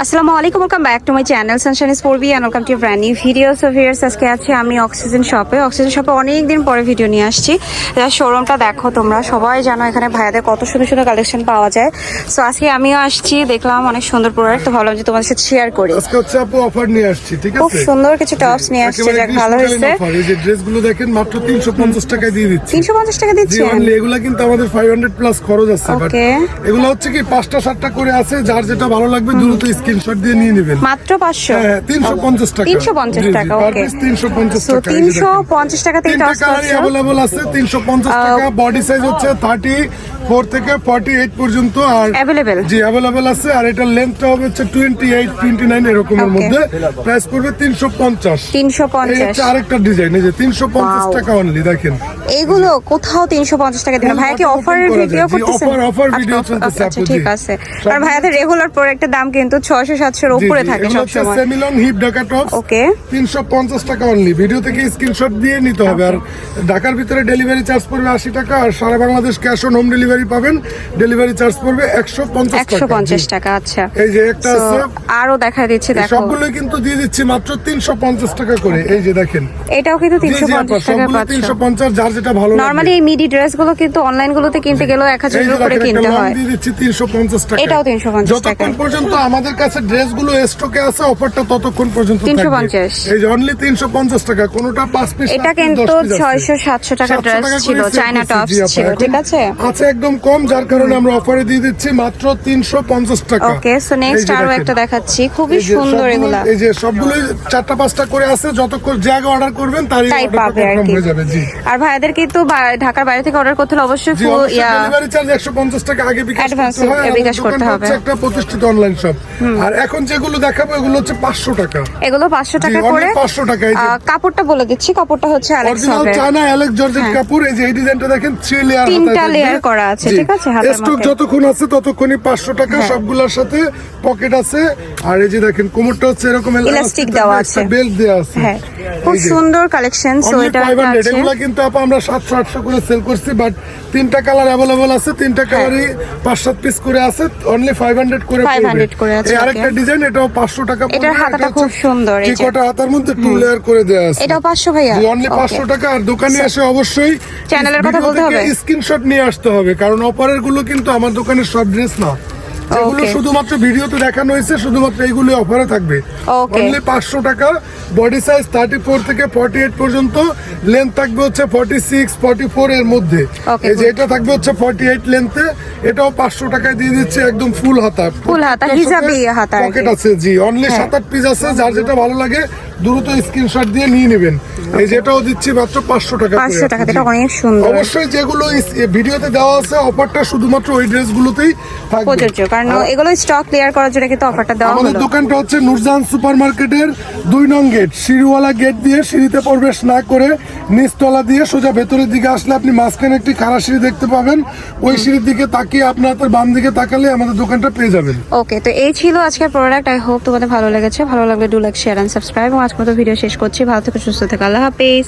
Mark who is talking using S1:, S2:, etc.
S1: আসসালামু আলাইকুম welcome back to my channel sunshine স্পোর্বি and welcome to brand new video so viewers আজকে আছি আমি অক্সিজেন শপে অক্সিজেন শপে অনেক দিন পরে ভিডিও নিয়ে আসছি। শোরুমটা দেখো তোমরা। সবাই জানো এখানে ভাইয়াদের কত সুন্দর সুন্দর কালেকশন পাওয়া যায়। সো আজকে আমিও আসছি। দেখলাম অনেক সুন্দর প্রোডাক্ট তো ভাবলাম যে তোমাদের সাথে শেয়ার করি।
S2: আজকে হচ্ছে আপু অফার নিয়ে আসছি ঠিক
S1: খুব সুন্দর কিছু টপস নিয়ে আসছে যাক ভালো হয়েছে।
S2: এই যে ড্রেসগুলো দেখেন মাত্র 350 টাকায় দিয়ে দিচ্ছি।
S1: তিনশো পঞ্চাশ টাকা
S2: জি
S1: দিচ্ছেন
S2: অনলি এগুলা কিন্তু আমাদের 500 প্লাস খরচ আছে বাট এগুলো হচ্ছে কি পাঁচটা সাতটা করে আছে যার যেটা ভালো লাগবে দ্রুত স্ক্রিনশট দিয়ে নিয়ে নেবেন।
S1: মাত্র পাঁচশো?
S2: হ্যাঁ 350 টাকা।
S1: তিনশো পঞ্চাশ
S2: জি, জি,
S1: টাকা ওকে
S2: 350 টাকা এই যে
S1: তিনশো
S2: দেখেন।
S1: পঞ্চাশ টাকাতে এই
S2: তিনটা
S1: টপস
S2: আছে 350 টাকা। বডি সাইজ হচ্ছে 34 থেকে 48 পর্যন্ত আর
S1: Available?
S2: জি অ্যাভেলেবল আছে। আর এটা লেন্থটা হবে হচ্ছে 28 29 এরকমের মধ্যে। প্রাইস পড়বে 350
S1: তিনশো
S2: এই
S1: পঞ্চাশ
S2: আরেকটা ডিজাইন এই যে 350 টাকা অনলি দেখেন।
S1: এইগুলো কোথাও তিনশো পঞ্চাশ টাকা দিবেন ভাইয়া কি অফারের ভিডিও করতেছেন? আচ্ছা,
S2: video
S1: offer-
S2: চলতেছে
S1: আচ্ছা ঠিক আছে। আর ভাইয়াদের রেগুলার প্রোডাক্টের দাম কিন্তু ছয়শো সাতশোর উপরে থাকে
S2: সেমিলন হিপ ঢাকা
S1: ওকে।
S2: তিনশো পঞ্চাশ টাকা অনলি ভিডিও থেকে স্ক্রিনশট দিয়ে নিতে হবে। আর ঢাকার ভিতরে ডেলিভারি চার্জ পড়বে আশি টাকা আর সারা Bangladesh cash on home delivery পাবেন। ডেলিভারি চার্জ পড়বে টাকা।
S1: আচ্ছা।
S2: এই যে একটা আছে।
S1: আরও দেখা দিচ্ছি
S2: এই
S1: দেখো।
S2: সবগুলোই কিন্তু দিয়ে দিচ্ছি মাত্র তিনশো পঞ্চাশ টাকা করে। এই যে দেখেন।
S1: এটাও কিন্তু
S2: জি,
S1: তিনশো
S2: জি, আপা,
S1: পঞ্চাশ টাকা
S2: সবগুলো
S1: পাচ্ছ।
S2: তিনশো পঞ্চাশ যার যেটা ভালো।
S1: নর্মালি এই মিডি ড্রেসগুলো কিন্তু অনলাইন গুলোতে কিনতে গেলেও এক
S2: এই
S1: হাজারের উপরে কিনতে হয়।
S2: দিয়ে দিচ্ছি 350 টাকা।
S1: এটাও 350 টাকা।
S2: যতক্ষণ পর্যন্ত আমাদের কাছে ড্রেসগুলো স্টকে আছে অফারটা ততক্ষণ পর্যন্ত থাকবে।
S1: 350
S2: এই যে অনলি 350 টাকা কোনোটা 5 পিস
S1: এটা কিন্তু ছয়শো সাতশো টাকা ড্রেস ছিল চায়না টপস ছিল ঠিক আছে?
S2: আছে একদম কম যার কারণে আমরা অফারে দিয়ে দিচ্ছি মাত্র 350 টাকা।
S1: ওকে সো নেক্সট
S2: আরও
S1: একটা দেখাচ্ছি খুবই সুন্দর এগুলা।
S2: এই যে সবগুলো চারটা পাঁচটা করে আছে যতক্ষণ আগে অর্ডার করবেন তারই
S1: তাই পাবে আর কি। আর ভাইয়াদের কিন্তু ঢাকার বাইরে থেকে অর্ডার করতে হলে অবশ্যই ফুল ইয়া
S2: ডেলিভারি চার্জ 150 টাকা আগে বিকাশ করতে হয়
S1: বিকাশ করতে হবে।
S2: একটা প্রতিষ্ঠিত অনলাইন শপ আর এখন যেগুলো দেখাবো এগুলো হচ্ছে 500 টাকা
S1: এগুলো পাঁচশো টাকা
S2: only
S1: করে
S2: 500 টাকা, এই যে-
S1: আহ, কাপড়টা বলে দিচ্ছি কাপড়টা হচ্ছে অ্যালেক্স
S2: অরিজিনাল
S1: হবে
S2: চায়না অ্যালেক্স জর্জেট
S1: হ্যাঁ।
S2: কাপড় এই যে এই ডিজাইনটা দেখেন থ্রি লেয়ার
S1: তিনটা layer করা আছে, ঠিক আছে, হাতের
S2: স্টক
S1: মধ্যে।
S2: যতক্ষণ আছে ততক্ষণই 500 টাকা
S1: হ্যাঁ।
S2: সবগুলোর সাথে পকেট আছে আর এই যে দেখেন কোমরটা হচ্ছে এরকম
S1: Elastic দেওয়া আছে।
S2: বেল্ট দেওয়া আছে
S1: হ্যাঁ খুব
S2: এই যে।
S1: সুন্দর কালেকশন সো
S2: Only
S1: এটা
S2: 500
S1: আছে
S2: এগুলা কিন্তু আপা আমরা 700 800 করে সেল করছি বাট তিনটা কালার अवेलेबल আছে তিনটা
S1: হ্যাঁ।
S2: কালারই পাঁচ সাত পিস করে আছে অনলি 500 করে
S1: 500 করে আছে,
S2: এই আরেকটা ডিজাইন এটাও 500 টাকা
S1: এটার হাতাটা খুব সুন্দর, এই যে।
S2: টিকটা হাতার মধ্যে টু লেয়ার করে দেওয়া আছে?
S1: এটাও পাঁচশো ভাইয়া।
S2: Only
S1: Okay.
S2: পাঁচশো টাকা আর দোকানে এসে অবশ্যই
S1: চ্যানেলের কথা বলতে হবে?
S2: স্ক্রিনশট নিয়ে আসতে হবে কারণ অপারেরগুলো কিন্তু আমার দোকানের সব ড্রেস না।
S1: এগুলো
S2: শুধুমাত্র ভিডিওতে দেখানো হয়েছে শুধুমাত্র এইগুলো অফারে থাকবে। অনলি পাঁচশো টাকা বডি সাইজ থার্টি ফোর থেকে ফর্টি এইট পর্যন্ত লেন্থ থাকবে হচ্ছে ফর্টি সিক্স ফর্টি ফোর এর মধ্যে। এই যে এটা থাকবে হচ্ছে ফর্টি এইট লেন্থে এটাও পাঁচশো টাকায় দিয়ে দিচ্ছে একদম ফুল হাতা
S1: Full হাতা, হিজাবি হাতা
S2: পকেট আছে জি অনলি
S1: হ্যাঁ।
S2: সাত আট পিস আছে যার যেটা ভালো লাগে দ্রুত স্ক্রিনশট দিয়ে নিয়ে নেবেন। এই যেটাও দিচ্ছি মাত্র পাঁচশো টাকা
S1: পাঁচশো টাকা এটা অনেক সুন্দর।
S2: অবশ্যই যেগুলো ভিডিওতে দেওয়া আছে অফারটা শুধুমাত্র ওই ড্রেসগুলোতেই থাকবে।
S1: প্রযোজ্য কারণ এগুলো স্টক ক্লিয়ার করার জন্য কিন্তু অফারটা দেওয়া
S2: আমাদের দোকানটা হচ্ছে নুরজাহান সুপার মার্কেটের দুই নং গেট, সিঁড়িওয়ালা গেট দিয়ে সিঁড়িতে প্রবেশ না করে নিচতলা দিয়ে সোজা ভেতরের দিকে আসলে আপনি মাঝখানে একটি খাড়া সিঁড়ি দেখতে পাবেন। ওই সিঁড়ির দিকে তাকিয়ে আপনার আপনার বাম দিকে তাকালে আমাদের দোকানটা পেয়ে যাবেন।
S1: ওকে, তো এই ছিল আজকের প্রোডাক্ট আই হোপ তোমাদের ভালো লেগেছে। ভালো লাগলে do like share and subscribe এবং আজকের মতো ভিডিও শেষ করছি। ভালো থেকে, সুস্থ থেকে। আল্লাহ হাফেজ।